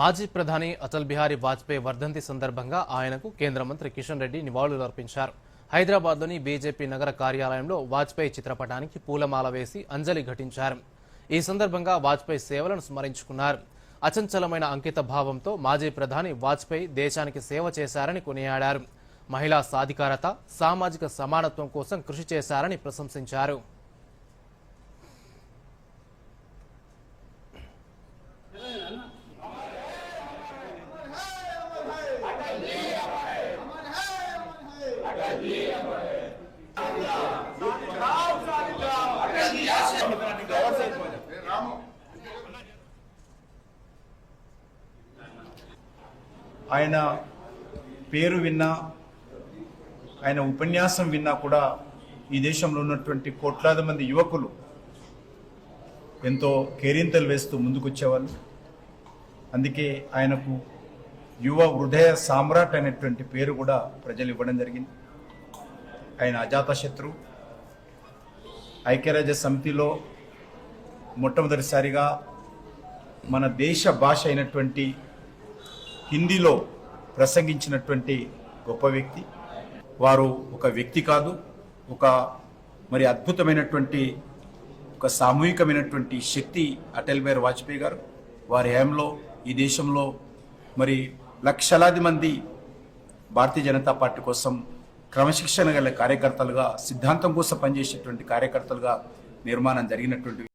మాజీ ప్రధాని అటల్ బిహారీ వాజ్పేయి వర్ధంతి సందర్భంగా ఆయనకు కేంద్ర మంత్రి కిషన్ రెడ్డి నివాళులు అర్పించారు హైదరాబాద్లోని బీజేపీ నగర కార్యాలయంలో వాజ్పేయి చిత్రపటానికి పూలమాల వేసి అంజలి ఘటించారు. ఈ సందర్భంగా వాజ్పేయి సేవలను స్మరించుకున్నారు. అచంచలమైన అంకిత భావంతో మాజీ ప్రధాని వాజ్పేయి దేశానికి సేవ చేశారని కొనియాడారు. మహిళా సాధికారత సామాజిక సమానత్వం కోసం కృషి చేశారని ప్రశంసించారు. ఆయన పేరు విన్నా ఆయన ఉపన్యాసం విన్నా కూడా ఈ దేశంలో ఉన్నటువంటి కోట్లాది మంది యువకులు ఎంతో కేరింతలు వేస్తూ ముందుకొచ్చేవాళ్ళు. అందుకే ఆయనకు యువ హృదయ సామ్రాట్ అనేటువంటి పేరు కూడా ప్రజలు ఇవ్వడం జరిగింది. ఆయన అజాతశత్రు. ఐక్యరాజ్య సమితిలో మొట్టమొదటిసారిగా మన దేశ భాష అయినటువంటి హిందీలో ప్రసంగించినటువంటి గొప్ప వ్యక్తి. వారు ఒక వ్యక్తి కాదు ఒక మరి అద్భుతమైనటువంటి ఒక సామూహికమైనటువంటి శక్తి అటల్ బిహారీ వాజ్పేయి గారు. వారి హయాంలో ఈ దేశంలో మరి లక్షలాది మంది భారతీయ జనతా పార్టీ కోసం క్రమశిక్షణ గల కార్యకర్తలుగా సిద్ధాంతం కోసం పనిచేసేటువంటి కార్యకర్తలుగా నిర్మాణం జరిగినటువంటి